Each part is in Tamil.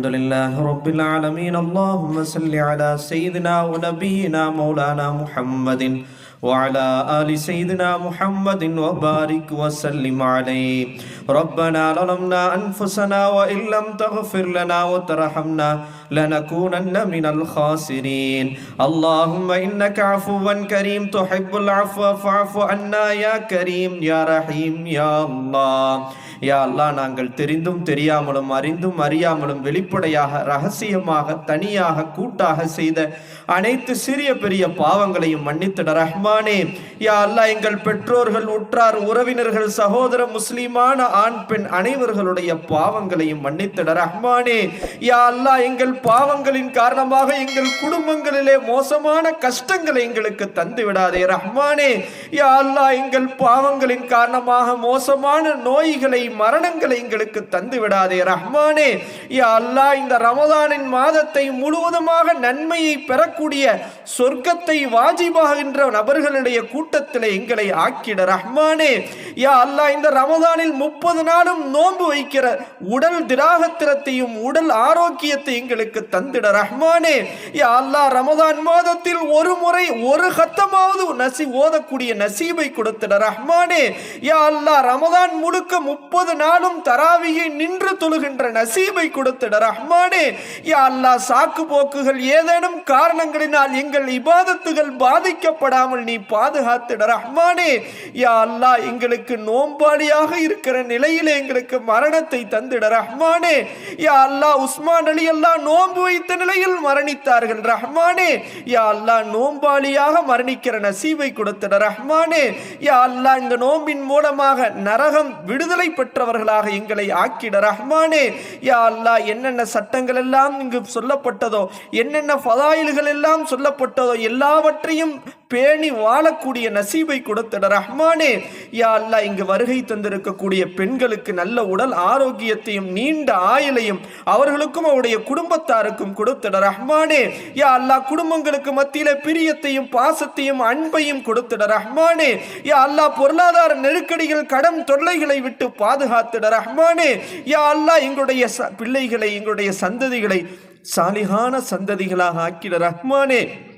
الحمد لله رب العالمين. اللهم صل على سيدنا ونبينا مولانا محمد وعلى آل سيدنا محمد وبارك وسلم عليه. ربنا ظلمنا أنفسنا وإن لم تغفر لنا وترحمنا لنكونن من الخاسرين. اللهم إنك عفو كريم تحب العفو فاعف عنا يا كريم يا رحيم يا الله. யா அல்லாஹ் நாங்கள் தெரிந்தும் தெரியாமலும் அறிந்தும் அறியாமலும் வெளிப்படையாக ரகசியமாக தனியாக கூட்டாக செய்த அனைத்து சிறிய பெரிய பாவங்களையும் மன்னித்திட ரஹ்மானே. யா அல்லாஹ் எங்கள் பெற்றோர்கள் உற்றார் உறவினர்கள் சகோதர முஸ்லிமான ஆண் பெண் அனைவர்களுடைய பாவங்களையும் மன்னித்திட ரஹ்மானே. யா அல்லாஹ் எங்கள் பாவங்களின் காரணமாக எங்கள் குடும்பங்களிலே மோசமான கஷ்டங்களை எங்களுக்கு தந்து விடாதே ரஹ்மானே. யா அல்லாஹ் எங்கள் பாவங்களின் காரணமாக மோசமான நோய்களை மரணங்களை எங்களுக்கு தந்து விடாதே ரஹ்மானே. யா அல்லாஹ் இந்த ரமதானின் மாதத்தை முழுவதுமாக நன்மையை பெறக்கூடிய சொர்க்கத்தை வாஜிபாகின்ற நபர்களுடைய கூட்டத்தில் எங்களை ஆக்கிட ரஹ்மானே. யா அல்லாஹ் இந்த ரமதானில் முப்பது நாளும் நோன்பு வைக்கிற உடல் திராகத்திரத்தையும் உடல் ஆரோக்கியத்தை எங்களுக்கு தந்திட ரஹ்மானே. யா அல்லாஹ் ரமதான் மாதத்தில் ஒரு முறை ஒரு கத்தமாவது நசி ஓதக்கூடிய நசீபை கொடுத்திட ரஹ்மானே. யா அல்லாஹ் ரமதான் முழுக்க முப்பது ஒன்பது நாளும் தராவியை நின்று தொழுகின்ற நசீபை கொடுத்திட ரஹ்மானே. யா அல்லா சாக்கு போக்குகள் ஏதேனும் காரணங்களினால் எங்கள் இபாதத்துகள் பாதிக்கப்படாமல் நீ பாதுகாத்திட ரஹ்மானே. யா அல்லா எங்களுக்கு நோம்பாளியாக இருக்கிற நிலையிலே எங்களுக்கு மரணத்தை தந்திட ரஹ்மானே. யா அல்லா உஸ்மான் அலி அல்லா நோன்பு வைத்த நிலையில் மரணித்தார்கள் ரஹ்மானே. யா அல்லா நோம்பாளியாக மரணிக்கிற நசீபை கொடுத்திட ரஹ்மானே. யா அல்லா இந்த நோம்பின் மூலமாக நரகம் விடுதலை பெற்ற பெற்றவர்களாக எங்களை ஆக்கிட ரஹ்மானே. யா அல்லாஹ் என்னென்ன சட்டங்கள் எல்லாம் இங்கு சொல்லப்பட்டதோ என்னென்ன ஃபதாயில்கள் எல்லாம் சொல்லப்பட்டதோ எல்லாவற்றையும் பேணி வாழக்கூடிய நசீபை கொடுத்திட ரஹ்மானே. யா அல்லா இங்கு வருகை தந்திருக்கக்கூடிய பெண்களுக்கு நல்ல உடல் ஆரோக்கியத்தையும் நீண்ட ஆயுளையும் அவர்களுக்கும் அவருடைய குடும்பத்தாருக்கும் கொடுத்திட ரஹ்மானே. யா அல்லாஹ் குடும்பங்களுக்கு மத்தியில பிரியத்தையும் பாசத்தையும் அன்பையும் கொடுத்திட ரஹ்மானே. யா அல்லாஹ் பொருளாதார நெருக்கடிகள் கடன் தொல்லைகளை விட்டு பாதுகாத்திட ரஹ்மானே. யா அல்லாஹ் எங்களுடைய ச- பிள்ளைகளை எங்களுடைய சந்ததிகளை சாலிகான சந்ததிகளாக ஆக்கிட ரஹ்மானே.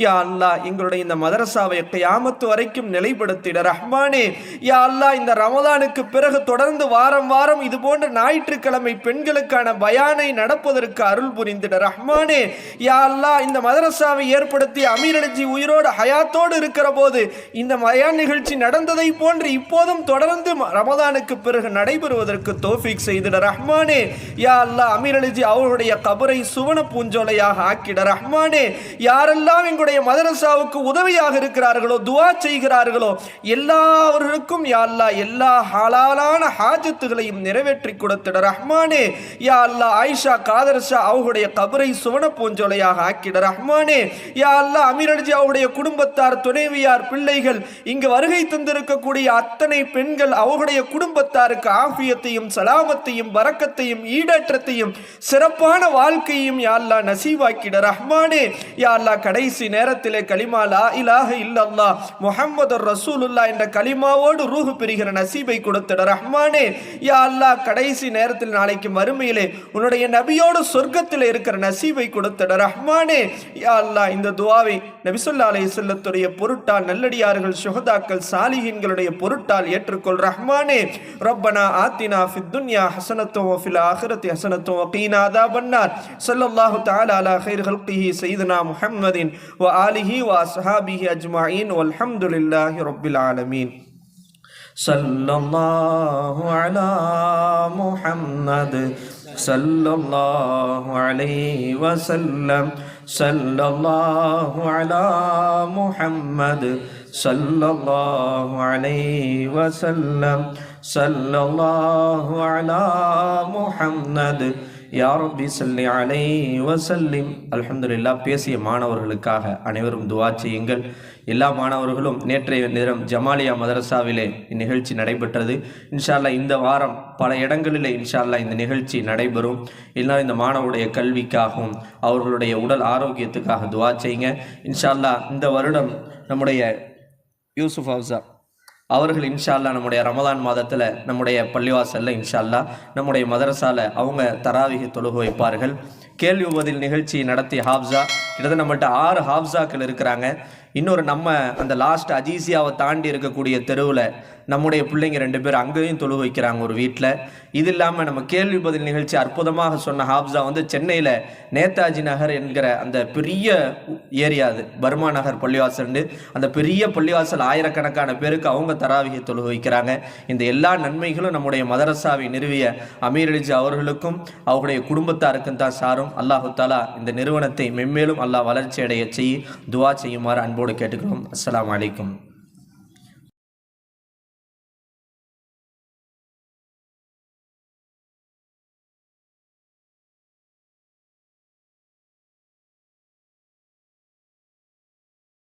யா அல்லாஹ் எங்களுடைய இந்த மதரசாவை கியாமத்து வரைக்கும் நிலைப்படுத்திட ரஹ்மானே. யா அல்லாஹ் இந்த ரமதானுக்கு பிறகு தொடர்ந்து வாரம் வாரம் இது போன்ற ஞாயிற்றுக்கிழமை பெண்களுக்கான பயானை நடப்பதற்கு அருள் புரிந்திட ரஹ்மானே. யா அல்லாஹ் இந்த மதரசாவை ஏற்படுத்தி அமீரடிஜி உயிரோடு ஹயாத்தோடு இருக்கிற போது இந்த மயான் நிகழ்ச்சி நடந்ததை போன்று இப்போதும் தொடர்ந்து ரமதானுக்கு பிறகு நடைபெறுவதற்கு தோஃபிக் செய்திட ரஹ்மானே. யா அல்லாஹ் அமீரலிஜி அவர்களுடைய கபரை சுவன பூஞ்சோலையாக ஆக்கிட ரஹ்மானே. யாரெல்லாம் எங்களுடைய நம்முடைய மதரசாவுக்கு உதவியாக இருக்கிறார்களோ துவா செய்கிறார்களோ எல்லாவருக்கும் யா அல்லாஹ் எல்லா ஹலாலான ஹாஜத்துகளையும் நிறைவேற்றி கொடுத்திட ரஹ்மானே. யா அல்லா ஆயிஷா காதர்ஷா அவர்களுடைய கபரை சுவன பூஞ்சோலையாக ஆக்கிட ரஹ்மானே. யா அல்லா அமீரஜி அவருடைய குடும்பத்தார் துணைவியார் பிள்ளைகள் இங்கு வருகை தந்திருக்கக்கூடிய அத்தனை பெண்கள் அவர்களுடைய குடும்பத்தாருக்கு ஆஃபியத்தையும் சலாமத்தையும் வரக்கத்தையும் ஈடேற்றத்தையும் சிறப்பான வாழ்க்கையும் யா அல்லா நசீவாக்கிட ரஹ்மானே. யா அல்லா கடைசி நேரம் நேரத்திலே கலிமா லா இலாஹ இல்லல்லா முஹம்மது ரசூலுல்லாஹ் என்ற கலிமாவோடு ரூஹு பெறுகிற நசீபை கொடுத்திட ரஹ்மானே யா அல்லாஹ் கடைசி நேரத்தில் நாளைக்கு மறுமையிலே உன்னுடைய நபியோடு சொர்க்கத்தில் இருக்கிற நசீபை கொடுத்திட ரஹ்மானே யா அல்லாஹ் இந்த துவாவை நபிசுல்லா அலைஹி செல்லத்துடைய பொருட்டால் நல்லடியார்கள் சுகதாக்கள் சாலிஹின்களுடைய பொருட்டால் ஏற்றுக்கொள் ரஹ்மானே. ரப்பனா ஆத்தினா ஃபித் துன்யா ஹசனத்தும் வஃபில் ஆஹிரத்தி ஹசனத்தும் கீனா அதாபன்னார். சொல்லல்லாஹு தாலா அலா கைர் ஹல்கிஹி சையதுனா முஹம்மதின் وآله وأصحابه أجمعين والحمد لله رب العالمين. صلى الله على محمد. صلى الله عليه وسلم. صلى الله على محمد. صلى الله عليه وسلم. صلى الله على محمد. யாரும் ரப்பி சல்லி அலை வசல்லிம் பேசிய மாணவர்களுக்காக அனைவரும் துவா செய்யுங்கள். எல்லா மாணவர்களும் நேற்றைய நேரம் ஜமாலியா மதரசாவிலே இந்நிகழ்ச்சி நடைபெற்றது. இன்ஷால்லா இந்த வாரம் பல இடங்களிலே இன்ஷால்லா இந்த நிகழ்ச்சி நடைபெறும். எல்லாம் இந்த மாணவருடைய கல்விக்காகவும் அவர்களுடைய உடல் ஆரோக்கியத்துக்காக துவா செய்யுங்க. இன்ஷா அல்லாஹ் இந்த வருடம் நம்முடைய யூசுஃப் ஹவுசா அவர்கள் இன்ஷால்லா நம்முடைய ரமதான் மாதத்தில் நம்முடைய பள்ளிவாசலில் இன்ஷா நம்முடைய மதரசால அவங்க தராவிகி தொழுகு வைப்பார்கள். கேள்வி உபதில் நிகழ்ச்சி நடத்தி ஹாப்ஸா கிட்டத்தட்ட நம்மள்கிட்ட ஆறு ஹாப்ஸாக்கள் இருக்கிறாங்க. இன்னொரு நம்ம அந்த லாஸ்ட் அஜீசியாவை தாண்டி இருக்கக்கூடிய தெருவில் நம்முடைய பிள்ளைங்க ரெண்டு பேர் அங்கேயும் தொழு வைக்கிறாங்க ஒரு வீட்டில் இது இல்லாமல் நம்ம கேள்வி பதில் நிகழ்ச்சி அற்புதமாக சொன்ன ஹாப்ஸா வந்து சென்னையில் நேதாஜி நகர் என்கிற அந்த பெரிய ஏரியா அது. பர்மா நகர் பள்ளிவாசல்னு அந்த பெரிய பள்ளிவாசல் ஆயிரக்கணக்கான பேருக்கு அவங்க தராவிகை தொழு வைக்கிறாங்க. இந்த எல்லா நன்மைகளும் நம்முடைய மதரசாவை நிறுவிய அமீர் அலிஜி அவர்களுக்கும் அவருடைய குடும்பத்தாருக்கும் தான் சாரும். அல்லாஹு தாலா இந்த நிறுவனத்தை மென்மேலும் அல்லாஹ் வளர்ச்சி அடைய செய்ய துவா செய்யுமாறு அன்பு அன்போடு கேட்டுக்கிறோம். அஸ்லாம் அலைக்கும்.